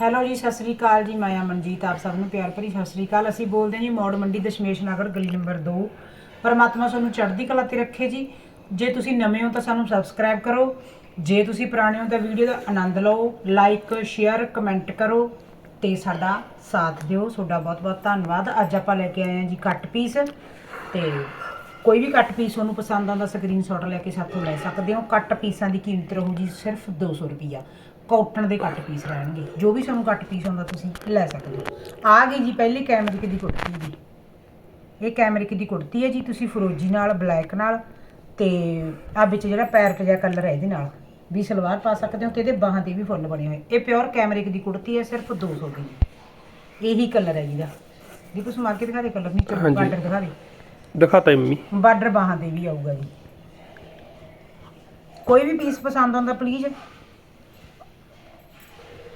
Hello ਜੀ, ਸਤਿ ਸ੍ਰੀ ਅਕਾਲ ਜੀ। ਮਾਇਆ ਮਨਜੀਤ, ਆਪ ਸਭ ਨੂੰ ਪਿਆਰ ਭਰੀ ਸਤਿ ਸ੍ਰੀ ਅਕਾਲ। ਅਸੀਂ ਬੋਲਦੇ ਹਾਂ ਜੀ ਮੌੜ ਮੰਡੀ ਦਸ਼ਮੇਸ਼ ਨਗਰ, ਗਲੀ ਨੰਬਰ 2 ਪਰਮਾਤਮਾ ਤੁਹਾਨੂੰ ਚੜ੍ਹਦੀ ਕਲਾ ਤੇ ਰੱਖੇ ਜੀ। ਜੇ ਤੁਸੀਂ ਨਵੇਂ ਹੋ ਤਾਂ ਸਾਨੂੰ ਸਬਸਕ੍ਰਾਈਬ ਕਰੋ। ਜੇ ਤੁਸੀਂ ਪੁਰਾਣੇ ਹੋ ਤਾਂ ਵੀਡੀਓ ਦਾ ਆਨੰਦ ਲਓ ਲਾਈਕ ਸ਼ੇਅਰ ਕਮੈਂਟ ਕਰੋ ਤੇ ਸਾਡਾ ਸਾਥ ਦਿਓ। ਤੁਹਾਡਾ ਬਹੁਤ ਬਹੁਤ ਧੰਨਵਾਦ। ਅੱਜ ਆਪਾਂ ਲੈ ਕੇ ਆਏ ਹਾਂ ਜੀ ਕੱਟ ਪੀਸ ਤੇ ਕੋਈ ਵੀ ਕੱਟ ਪੀਸ ਤੁਹਾਨੂੰ ਪਸੰਦ ਆਉਂਦਾ ਸਕਰੀਨਸ਼ਾਟ ਲੈ ਕੇ ਸਾਥੋਂ ਲੈ ਸਕਦੇ ਹੋ। ਕੱਟ ਪੀਸਾਂ ਦੀ ਕੀਮਤ ਰਹੂ ਜੀ ਸਿਰਫ 200 ਰੁਪਿਆ ਕਾਟਨ ਦੇ ਕੱਟ ਪੀਸ ਰਹਿਣਗੇ। ਜੋ ਵੀ ਤੁਹਾਨੂੰ ਕੱਟ ਪੀਸ ਆਉਂਦਾ ਤੁਸੀਂ ਲੈ ਸਕਦੇ ਹੋ। ਆ ਗਈ ਜੀ ਪਹਿਲੀ ਕੈਮਰਿਕ ਦੀ ਕੁੜਤੀ ਜੀ? ਇਹ ਕੈਮਰਿਕ ਦੀ ਕੁੜਤੀ ਹੈ ਜੀ? ਤੁਸੀਂ ਫਰੋਜੀ ਨਾਲ ਬਲੈਕ ਨਾਲ ਤੇ ਆ ਵਿੱਚ ਜਿਹੜਾ ਪੈਰਟ ਜਿਹਾ ਕਲਰ ਹੈ ਇਹਦੇ ਨਾਲ। ਵੀ ਸਲਵਾਰ ਪਾ ਸਕਦੇ ਹੋ ਤੇ ਇਹਦੇ ਬਾਹਾਂ ਤੇ ਵੀ ਫੁੱਲ ਬਣੇ ਹੋਏ। ਇਹ ਪਿਓਰ ਕੈਮਰਿਕ ਦੀ ਕੁੜਤੀ ਹੈ? ਸਿਰਫ 200 ਦੀ। ਇਹੀ ਕਲਰ ਹੈ ਜਿਹਦਾ ਜੀ ਕੁਛ ਮਾਰ ਕੇ ਦਿਖਾ ਦੇ ਕਲਰ ਨੀਚੇ। ਬਾਰਡਰ ਦਿਖਾ ਦੇ ਦਿਖਾਤਾ ਮੰਮੀ। ਬਾਰਡਰ ਬਾਹਾਂ ਤੇ ਵੀ ਆਊਗਾ ਜੀ। ਕੋਈ ਵੀ ਪੀਸ ਪਸੰਦ ਆਉਂਦਾ ਪਲੀਜ਼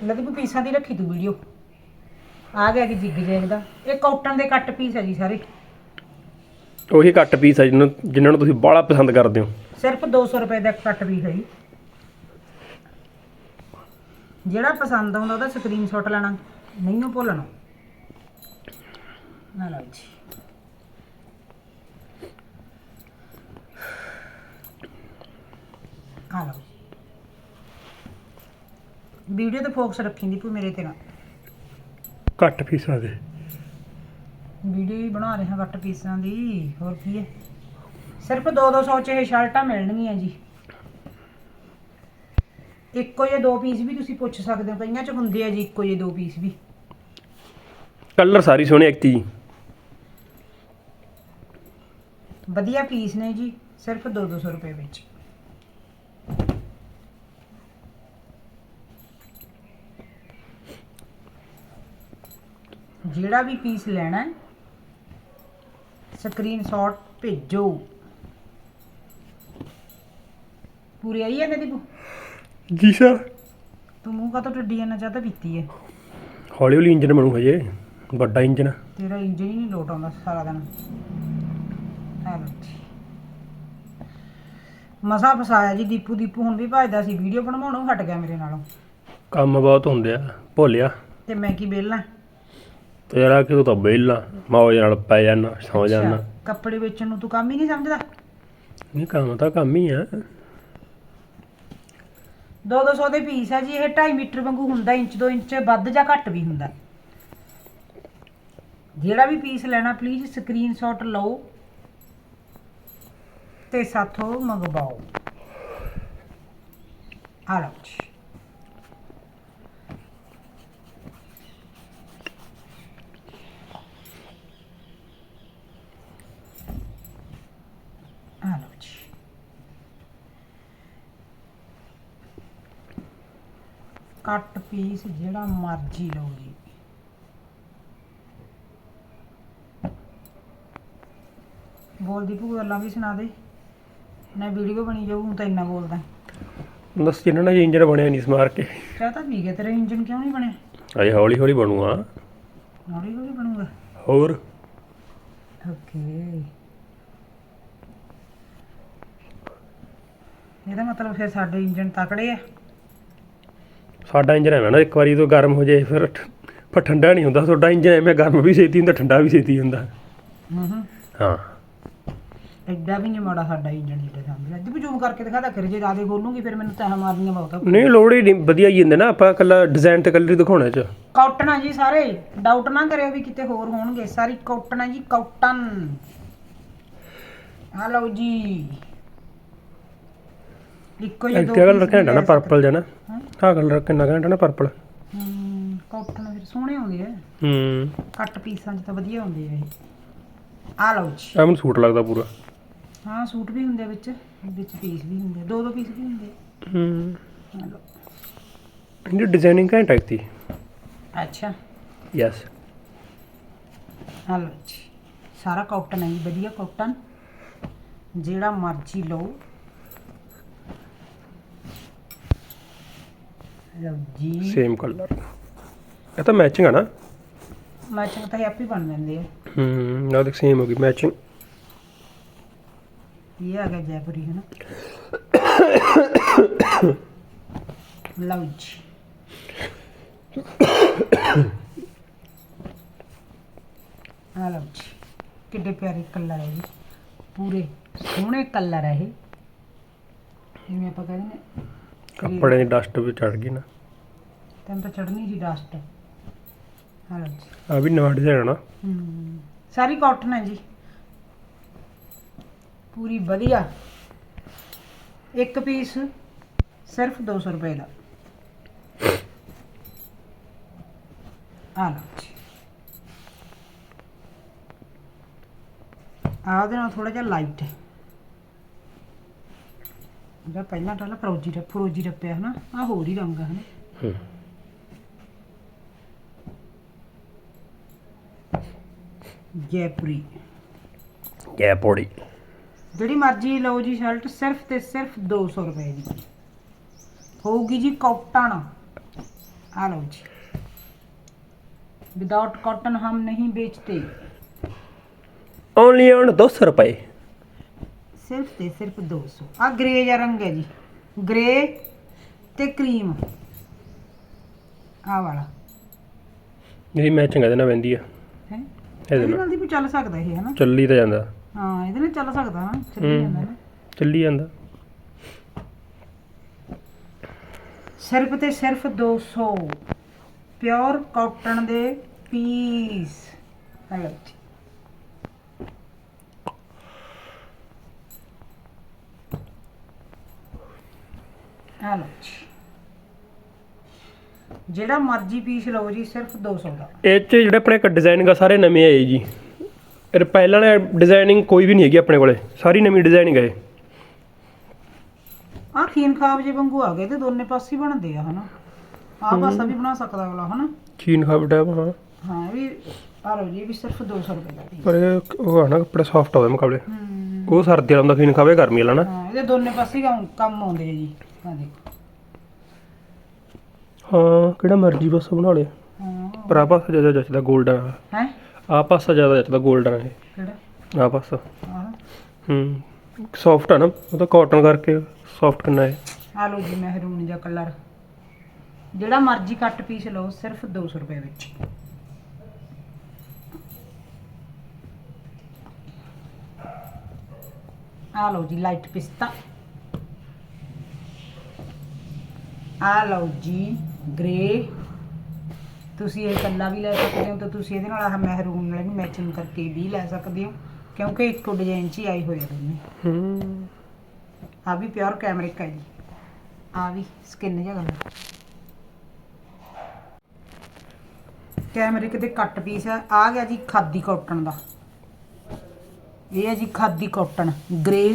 ਲੱਗੀ ਵੀ ਪੀਸਾਂ ਦੀ ਰੱਖੀ ਤੂੰ ਵੀਡੀਓ। ਆ ਗਿਆ ਕਿ ਜਿੱਗ ਜੈਗ ਦਾ। ਇਹ ਕਾਟਨ ਦੇ ਕੱਟ ਪੀਸ ਹੈ ਜੀ ਸਾਰੇ। ਉਹੀ ਕੱਟ ਪੀਸ ਆ ਜਿਹਨੂੰ ਜਿਨ੍ਹਾਂ ਨੂੰ ਤੁਸੀਂ ਬਾਹਲਾ ਪਸੰਦ ਕਰਦੇ ਹੋ। ਸਿਰਫ 200 ਰੁਪਏ ਦਾ ਇੱਕ ਕੱਟ ਪੀਸ ਹੈ ਜੀ। ਜਿਹੜਾ ਪਸੰਦ ਆਉਂਦਾ ਉਹਦਾ ਸਕਰੀਨਸ਼ਾਟ ਲੈਣਾ। ਨਹੀਂ ਉਹ ਭੁੱਲਣਾ। ਨਾ ਲਓ ਜੀ। ਆ ਲਓ। ਵੀਡੀਓ ਤੇ ਫੋਕਸ ਰੱਖੀ ਦੀ ਤੂੰ ਮੇਰੇ ਤੇ ਨਾ। ਕੱਟ ਪੀਸਾਂ ਦੇ। ਵੀਡੀਓ ਹੀ ਬਣਾ ਰਹੇ ਹਾਂ ਕੱਟ ਪੀਸਾਂ ਦੀ ਹੋਰ ਕੀ ਹੈ ਸਿਰਫ 2-200 ਚ ਇਹ ਸ਼ਰਟਾਂ ਮਿਲਣਗੀਆਂ ਜੀ। ਇੱਕੋ ਜਿਹੇ ਦੋ ਪੀਸ ਵੀ ਤੁਸੀਂ ਪੁੱਛ ਸਕਦੇ ਹੋ ਕਈਆਂ ਚ ਹੁੰਦੇ ਆ ਜੀ ਇੱਕੋ ਜਿਹੇ ਦੋ ਪੀਸ ਵੀ। ਕਲਰ ਸਾਰੀ ਸੋਹਣੀ ਐਕਟੀ ਜੀ। ਵਧੀਆ ਪੀਸ ਨੇ ਜੀ ਸਿਰਫ 2-200 ਰੁਪਏ ਵਿੱਚ। ਜਿਹੜਾ ਵੀ ਪੀਸ ਲੈਣਾ ਹੈ ਸਕਰੀਨਸ਼ਾਟ ਭੇਜੋ। ਪੂਰੀ ਆਈ ਹੈ ਨਾ ਦੀਪੂ ਜੀ ਸਰ ਤੂੰ ਮੂੰਹ ਕਾ ਤੋਂ ਟੱਡੀ ਜਾਣਾ ਚਾਹਤਾ ਪੀਤੀ ਹੈ। ਹੌਲੀ ਹੌਲੀ ਇੰਜਨ ਬਣੂ ਹਜੇ ਵੱਡਾ ਇੰਜਨ ਤੇਰਾ ਇੰਜਨ ਹੀ ਨਹੀਂ ਲੋਟ ਆਉਂਦਾ ਸਾਰਾ ਦਿਨ। ਹੈਲੋ ਮਸਾ ਫਸਾਇਆ ਜੀ ਦੀਪੂ ਦੀਪੂ ਹੁਣ ਵੀ ਭਜਦਾ ਸੀ ਵੀਡੀਓ ਬਣਵਾਉਣੋਂ ਹਟ ਗਿਆ ਮੇਰੇ ਨਾਲੋਂ। ਕੰਮ ਬਹੁਤ ਹੁੰਦੇ ਆ ਭੋਲਿਆ ਤੇ ਮੈਂ ਕੀ ਬੇਲਣਾ ਤੇਰਾ ਕਿ ਤੂੰ ਤਾਂ ਬੇਲਾ ਮੌਜ ਨਾਲ ਪੈ ਜਾਣਾ ਸੌ ਜਾਣਾ ਕੱਪੜੇ ਵੇਚਣ ਨੂੰ ਤੂੰ ਕੰਮ ਹੀ ਨਹੀਂ ਸਮਝਦਾ? ਨਹੀਂ ਕੰਮ ਤਾਂ ਕੰਮ ਹੀ ਆ। 2-200 ਦੇ ਪੀਸ ਆ ਜੀ ਇਹ 2.5 ਮੀਟਰ ਵਾਂਗੂ ਹੁੰਦਾ ਇੰਚ 2 ਇੰਚ ਵੱਧ ਜਾਂ ਘੱਟ ਵੀ ਹੁੰਦਾ। ਜਿਹੜਾ ਵੀ ਪੀਸ ਲੈਣਾ ਪਲੀਜ਼ ਸਕਰੀਨਸ਼ਾਟ ਲਓ ਤੇ ਸਾਥੋਂ ਮੰਗਵਾਓ। ਆ ਲਓ ਜੀ ਆ ਲਓ ਜੀ ਕੱਟ ਪੀਸ ਜਿਹੜਾ ਮਰਜ਼ੀ ਲਓ ਜੀ। ਬੋਲਦੀ ਭੂ ਗੱਲਾਂ ਵੀ ਸੁਣਾ ਦੇ। ਨਾ ਵੀਡੀਓ ਬਣੀ ਜਾਊ ਹੁਣ ਤਾਂ ਇੰਨਾ ਬੋਲਦਾ। ਦੱਸ ਜਿੰਨਾਂ ਨਾਲ ਇੰਜਨ ਬਣਿਆ ਨਹੀਂ ਸਮਾਰ ਕੇ। ਚਾਹ ਤਾਂ ਪੀ ਗਿਆ ਤੇਰਾ ਇੰਜਨ ਕਿਉਂ ਨਹੀਂ ਬਣਿਆ ਅਜੇ ਹੌਲੀ ਹੌਲੀ ਬਣੂਗਾ। ਹੌਲੀ ਹੌਲੀ ਬਣੂਗਾ? ਹੋਰ? ਓਕੇ। ਇਹਦਾ ਮਤਲਬ ਫਿਰ ਸਾਡੇ ਇੰਜਨ ਤਕੜੇ ਆ। ਸਾਡਾ ਇੰਜਨ ਐਵੇਂ ਨਾ ਇੱਕ ਵਾਰੀ ਤੋਂ ਗਰਮ ਹੋ ਜਾਏ ਫਿਰ ਫਿਰ ਠੰਡਾ ਨਹੀਂ ਹੁੰਦਾ ਤੁਹਾਡਾ ਇੰਜਨ ਐਵੇਂ ਗਰਮ ਵੀ ਛੇਤੀ ਹੁੰਦਾ ਠੰਡਾ ਵੀ ਛੇਤੀ ਹੁੰਦਾ। ਹੂੰ ਹੂੰ। ਹਾਂ ਐਡਾ ਵੀ ਨਹੀਂ ਮਾੜਾ ਸਾਡਾ ਇੰਜਨ ਜਿਹੜਾ ਸਮਝ ਲੈ ਜੀ ਜ਼ੂਮ ਕਰਕੇ ਦਿਖਾ ਦਾ ਕਰ ਜੇ ਰਾਦੇ ਖੋਲੂਗੀ ਫਿਰ ਮੈਨੂੰ ਤੈਂ ਮਾਰਨੀਆਂ ਬਹੁਤ ਨਹੀਂ ਲੋੜ ਹੀ ਨਹੀਂ ਵਧੀਆ ਹੀ ਹੁੰਦੇ ਨਾ ਆਪਾਂ ਕੱਲਾ ਡਿਜ਼ਾਈਨ ਤੇ ਕਲਰ ਹੀ ਦਿਖਾਉਣਾ ਚ। ਕਾਟਨ ਆ ਜੀ ਸਾਰੇ ਡਾਊਟ ਨਾ ਕਰਿਓ ਵੀ ਕਿਤੇ ਹੋਰ ਹੋਣਗੇ ਸਾਰੀ ਕਾਟਨ ਆ ਜੀ ਕਾਟਨ ਆ ਲਓ ਜੀ। ਇੱਕੋ ਇੱਕ ਦੋ ਕਲਰ ਘੈਂਟਾ ਨਾ ਪਰਪਲ ਹਾਂ। ਆਹ ਕਲਰ ਕਿੰਨਾ ਘੈਂਟਾ ਨਾ ਪਰਪਲ ਹਮ ਕਾਟਨ ਫਿਰ ਸੋਹਣੇ ਆਉਂਦੇ ਆ। ਹੂੰ ਕੱਟ ਪੀਸਾਂ 'ਚ ਤਾਂ ਵਧੀਆ ਆਉਂਦੇ ਆ ਇਹ। ਆ ਲਓ ਜੀ। ਮੈਨੂੰ ਸੂਟ ਲੱਗਦਾ ਪੂਰਾ। ਹਾਂ ਸੂਟ ਵੀ ਹੁੰਦੇ ਵਿੱਚ ਵਿੱਚ ਪੀਸ ਵੀ ਹੁੰਦੇ ਦੋ ਦੋ ਪੀਸ ਵੀ ਹੁੰਦੇ। ਹੂੰ ਆ ਲਓ। ਇਹਦੀ ਡਿਜ਼ਾਈਨਿੰਗ ਘੈਂਟ ਹੈ ਅੱਛਾ। ਯੈਸ ਆ ਲਓ ਜੀ। ਸਾਰਾ ਕਾਟਨ ਹੈ ਜੀ ਵਧੀਆ ਕਾਟਨ ਜਿਹੜਾ ਮਰਜ਼ੀ ਲਓ। ਜੀ ਸੇਮ ਕਲਰ ਇਹ ਤਾਂ ਮੈਚਿੰਗ ਆ ਨਾ? ਮੈਚਿੰਗ ਤਾਂ ਇਹ ਆਪੇ ਬਣ ਜਾਂਦੇ ਆ। ਹੂੰ ਨਾਲ ਸੇਮ ਹੋ ਗਈ ਮੈਚਿੰਗ ਇਹ ਆ ਗਿਆ ਜੈਪੁਰੀ ਹੈ ਨਾ ਲਓ ਜੀ ਆ ਲਓ ਜੀ ਕਿੱਡੇ ਪਿਆਰੇ ਕਲਰ ਹੈ ਜੀ ਪੂਰੇ ਸੋਹਣੇ ਕਲਰ ਹੈ ਇਹ। ਜਿਵੇਂ ਆਪਾਂ ਕਹਿੰਦੇ ਨੇ ਕੱਪੜੇ ਦੀ ਡਸਟ ਵੀ ਚੜ ਗਈ ਨਾ। ਤੈਨੂੰ ਤਾਂ ਚੜਨੀ ਜੀ ਡਸਟ। ਲਓ ਜੀ। ਆ ਵੀ ਨਵਾਂ ਡਿਜ਼ਾਈਨ ਆ ਹਮ, ਸਾਰੀ ਕਾਟਨ ਹੈ ਜੀ। ਪੂਰੀ ਵਧੀਆ। ਇੱਕ ਪੀਸ ਸਿਰਫ 200 ਰੁਪਏ ਦਾ। ਆ ਲਓ ਜੀ। ਆਹ ਉਹਦੇ ਨਾਲ ਥੋੜਾ ਜਿਹਾ ਲਾਈਟ ਹੈ ਜਿਹੜਾ ਪਹਿਲਾਂ ਟਾਲਾ ਫਰੋਜੀ ਰ ਫਰੋਜੀ ਰੱਪਿਆ ਹਨਾ ਆ ਹੋਰ ਹੀ ਰੰਗ ਹੈ ਹਨਾ। ਹੂੰ। ਜੈਪੁਰੀ। ਪੌੜੀ ਜਿਹੜੀ ਮਰਜ਼ੀ ਲਓ ਜੀ ਸ਼ਰਟ ਸਿਰਫ ਤੇ ਸਿਰਫ 200 ਰੁਪਏ ਦੀ। ਹੋਊਗੀ ਜੀ ਕਾਟਨ। ਆ ਲਓ ਜੀ। ਵਿਦਆਊਟ ਕਾਟਨ ਹਮ ਨਹੀਂ ਵੇਚਤੇ। ਓਨਲੀ ਔਨ 200 ਰੁਪਏ। ਸਿਰਫ ਤੇ ਸਿਰਫ 200 ਆ ਗ੍ਰੇ ਜਿਹਾ ਰੰਗ ਹੈ ਜੀ। ਗ੍ਰੇ ਤੇ ਕਰੀਮ। ਆ ਵਾਲਾ। ਜਿਹੜੀ ਮੈਚਿੰਗ ਇਹਦੇ ਨਾਲ ਪੈਂਦੀ ਆ। ਹੈ? ਇਹਦੇ ਇਹਦੇ ਨਾਲ। ਨਾਲ ਦੀ ਵੀ ਚੱਲ ਸਕਦਾ ਇਹ ਹਨਾ? ਚੱਲੀ ਤਾਂ ਜਾਂਦਾ। ਹਾਂ ਇਹਦੇ ਨਾਲ ਚੱਲ ਸਕਦਾ ਨਾ ਚੱਲੀ ਹੂੰ। ਜਾਂਦਾ ਨਾ। ਚੱਲੀ ਜਾਂਦਾ। ਸਿਰਫ ਤੇ ਸਿਰਫ 200 ਪਿਓਰ ਕਾਟਨ ਦੇ ਪੀਸ। ਹਲੋ ਜੀ। ਜੀ ਜਿਹੜਾ ਮਰਜ਼ੀ ਪੀਸ ਲਓ ਜੀ ਸਿਰਫ 200 ਦਾ। ਇਹ ਚ ਜਿਹੜੇ ਆਪਣੇ ਡਿਜ਼ਾਈਨਿੰਗ ਆ ਸਾਰੇ ਨਵੇਂ ਆਏ ਜੀ। ਇਹ ਪਹਿਲਾਂ ਵਾਲੇ ਡਿਜ਼ਾਈਨਿੰਗ ਕੋਈ ਵੀ ਨਹੀਂ ਹੈਗੀ ਆਪਣੇ ਕੋਲੇ। ਸਾਰੀ ਨਵੀਂ ਡਿਜ਼ਾਈਨਿੰਗ ਹੈ ਆਹ ਖੀਨ ਖਾਬ ਜੇ ਵਾਂਗੂ ਆ ਗਏ ਤੇ ਦੋਨੇ ਪਾਸੇ ਹੀ ਬਣਦੇ ਆ ਹਨਾ। ਆਹ ਪਾਸਾ ਵੀ ਬਣਾ ਸਕਦਾ ਅਗਲਾ ਹਨਾ। ਚੀਨ ਖਾਬ ਟੈਪ ਹਾਂ। ਹਾਂ ਵੀ ਆ ਲਓ ਜੀ ਵੀ ਸਿਰਫ 200 ਰੁਪਏ ਦਾ। ਪਰ ਇਹ ਉਹ ਆ ਨਾ ਕੱਪੜੇ ਸੌਫਟ ਹੋਵੇ ਮੁਕਾਬਲੇ। ਹੂੰ। ਉਹ ਸਰਦੀ ਵਾਲਾ ਹੁੰਦਾ ਖੀਨ ਖਾਵੇ ਗਰਮੀ ਵਾਲਾ ਨਾ। ਹਾਂ ਇਹਦੇ ਦੋਨੇ ਪਾਸੇ ਹੀ ਕੰਮ ਕੰਮ ਆਉਂਦੇ ਆ ਜੀ ਹਾਂ ਦੇਖੋ। ਹਾਂ ਕਿਹੜਾ ਮਰਜ਼ੀ ਬਸ ਬਣਾ ਲਿਆ ਹਾਂ। ਪਰ ਆ ਪਾਸਾ ਜ਼ਿਆਦਾ ਜੱਚਦਾ 골ਡਨ ਹੈ? ਆ ਪਾਸਾ ਜ਼ਿਆਦਾ ਜੱਚਦਾ 골ਡਨ ਇਹ। ਕਿਹੜਾ? ਆ ਪਾਸਾ। ਆਹ। ਹੂੰ ਸੌਫਟ ਆ ਨਾ ਉਹ ਤਾਂ ਕਾਟਨ ਕਰਕੇ ਸੌਫਟ ਕਿੰਨਾ ਹੈ ਆ ਲਓ ਜੀ ਮਹਿਰੂਨ ਜਿਹਾ ਕਲਰ ਜਿਹੜਾ ਮਰਜ਼ੀ ਕੱਟ ਪੀਸ ਲਓ ਸਿਰਫ 200 ਰੁਪਏ ਵਿੱਚ। ਆ ਲਓ ਜੀ ਲਾਈਟ ਪਿਸਤਾ। ਆ ਲਓ ਜੀ ਗ੍ਰੇ ਤੁਸੀਂ ਇਹ ਕੱਲਾ ਵੀ ਲੈ ਸਕਦੇ ਹੋ ਤੇ ਤੁਸੀਂ ਇਹਦੇ ਨਾਲ ਆਹ ਮਹਿਰੂਨ ਨਾਲ ਵੀ ਮੈਚਿੰਗ ਕਰਕੇ ਵੀ ਲੈ ਸਕਦੇ ਹੋ ਕਿਉਂਕਿ ਇੱਕੋ ਡਿਜ਼ਾਈਨ 'ਚ ਹੀ ਆਈ ਹੋਈ ਹੈ ਦੋਨੇ। ਹੂੰ। ਆ ਵੀ ਪਿਓਰ ਕੈਮਰਿਕ ਹੈ ਜੀ। ਆ ਵੀ ਸਕਿਨ ਜਿਹਾ ਕਲਰ ਕੈਮਰਿਕ ਦੇ ਕੱਟ ਪੀਸ ਹੈ ਆ ਗਿਆ ਜੀ ਖਾਦੀ ਕਾਟਨ ਦਾ। ਇਹ ਹੈ ਜੀ ਖਾਦੀ ਕਾਟਨ ਗ੍ਰੇ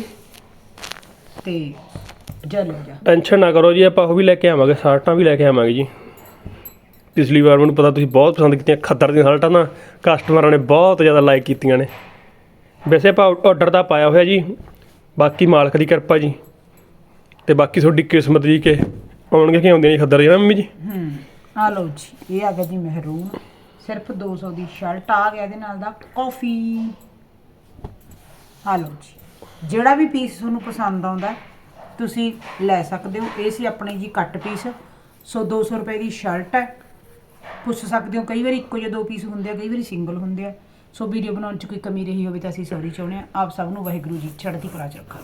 ਤੇ ਜੈਲੋ ਜਿਹਾ। ਟੈਨਸ਼ਨ ਨਾ ਕਰੋ ਜੀ ਆਪਾਂ ਉਹ ਵੀ ਲੈ ਕੇ ਆਵਾਂਗੇ ਸ਼ਰਟਾਂ ਵੀ ਲੈ ਕੇ ਆਵਾਂਗੇ ਜੀ। ਪਿਛਲੀ ਵਾਰ ਮੈਨੂੰ ਪਤਾ ਤੁਸੀਂ ਬਹੁਤ ਪਸੰਦ ਕੀਤੀਆਂ ਖੱਦਰ ਦੀਆਂ ਸ਼ਰਟਾਂ ਨਾ ਕਸਟਮਰਾਂ ਨੇ ਬਹੁਤ ਜ਼ਿਆਦਾ ਲਾਈਕ ਕੀਤੀਆਂ ਨੇ। ਵੈਸੇ ਆਪਾਂ ਆਰਡਰ ਦਾ ਪਾਇਆ ਹੋਇਆ ਜੀ ਬਾਕੀ ਮਾਲਕ ਦੀ ਕਿਰਪਾ ਜੀ। ਤੇ ਬਾਕੀ ਤੁਹਾਡੀ ਕਿਸਮਤ ਜੀ ਕਿ ਆਉਣਗੇ ਕਿ ਆਉਂਦੀਆਂ ਜੀ ਖੱਦਰ ਨਾ ਮੰਮੀ ਜੀ? ਹੂੰ ਆ ਲਓ ਜੀ ਇਹ ਆ ਗਿਆ ਜੀ ਮਹਿਰੂਨ। ਸਿਰਫ 200 ਦੀ ਸ਼ਰਟ ਆ ਗਿਆ ਇਹਦੇ ਨਾਲ ਦਾ ਕਾਫੀ। ਆ ਲਓ ਜੀ। ਜਿਹੜਾ ਵੀ ਪੀਸ ਤੁਹਾਨੂੰ ਪਸੰਦ ਆਉਂਦਾ, ਤੁਸੀਂ ਲੈ ਸਕਦੇ ਹੋ। ਇਹ ਸੀ ਆਪਣੇ ਜੀ ਕੱਟ ਪੀਸ ਸੋ 200 ਰੁਪਏ ਦੀ ਸ਼ਰਟ ਹੈ। ਪੁੱਛ ਸਕਦੇ ਹੋ, ਕਈ ਵਾਰੀ ਇੱਕੋ ਜਿਹੇ ਦੋ ਪੀਸ ਹੁੰਦੇ ਆ, ਕਈ ਵਾਰੀ ਸਿੰਗਲ ਹੁੰਦੇ ਆ। ਸੋ ਵੀਡੀਓ ਬਣਾਉਣ 'ਚ ਕੋਈ ਕਮੀ ਰਹੀ ਹੋਵੇ ਤਾਂ ਅਸੀਂ ਸੌਰੀ ਚਾਹੁੰਦੇ ਆ ਆਪ ਸਭ ਨੂੰ ਵਾਹਿਗੁਰੂ ਜੀ, ਚੜ੍ਹਦੀ ਕਲਾ ਚ ਰੱਖਾ।